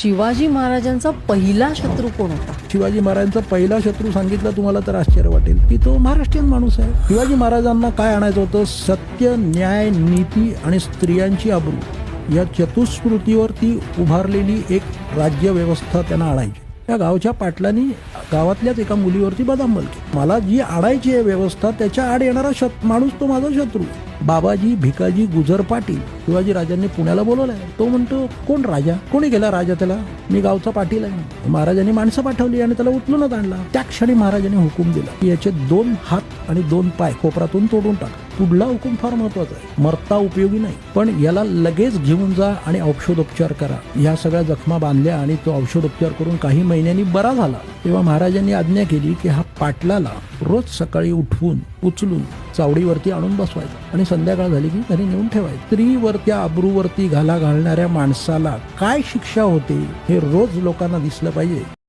शिवाजी महाराजांचा पहिला शत्रू कोण होता? शिवाजी महाराजांचा पहिला शत्रू सांगितलं तुम्हाला तर आश्चर्य वाटेल. की तो महाराष्ट्रीयन माणूस आहे. शिवाजी महाराजांना काय आणायचं होतं? सत्य न्याय नीती आणि स्त्रियांची आबरू या चतुस्मृतीवरती उभारलेली एक राज्य व्यवस्था त्यांना आणायची. त्या गावच्या पाटलांनी गावातल्याच एका मुलीवरती बदाम केली मला जी आणायची आहे व्यवस्था त्याच्या आड येणारा शत माणूस तो माझा शत्रू. बाबाजी भिकाजी गुजर पाटील शिवाजी राजांनी पुण्याला बोलवलाय. तो म्हणतो कोण राजा? कोणी गेला राजा त्याला? मी गावचा पाटील आहे. महाराजांनी माणसं पाठवली आणि त्याला उचलूनच आणला. त्या क्षणी महाराजांनी हुकूम दिला की याचे दोन हात आणि दोन पाय कोपरातून तोडून टाका. पुढला हुकूम फार महत्त्वाचा आहे. मरता उपयोगी नाही. पण याला लगेच घेऊन जा आणि औषधोपचार करा. ह्या सगळ्या जखमा बांधल्या आणि तो औषधोपचार करून काही महिन्यांनी बरा झाला. तेव्हा महाराजांनी आज्ञा केली की हा पाटलाला रोज सकाळी उठवून उचलून चावडीवरती आणून बसवायचा. आणि संध्याकाळ झाली की घरी नेऊन ठेवायचं. स्त्रीवर त्या अब्रूवरती घाला घालणाऱ्या माणसाला काय शिक्षा होते हे रोज लोकांना दिसलं पाहिजे.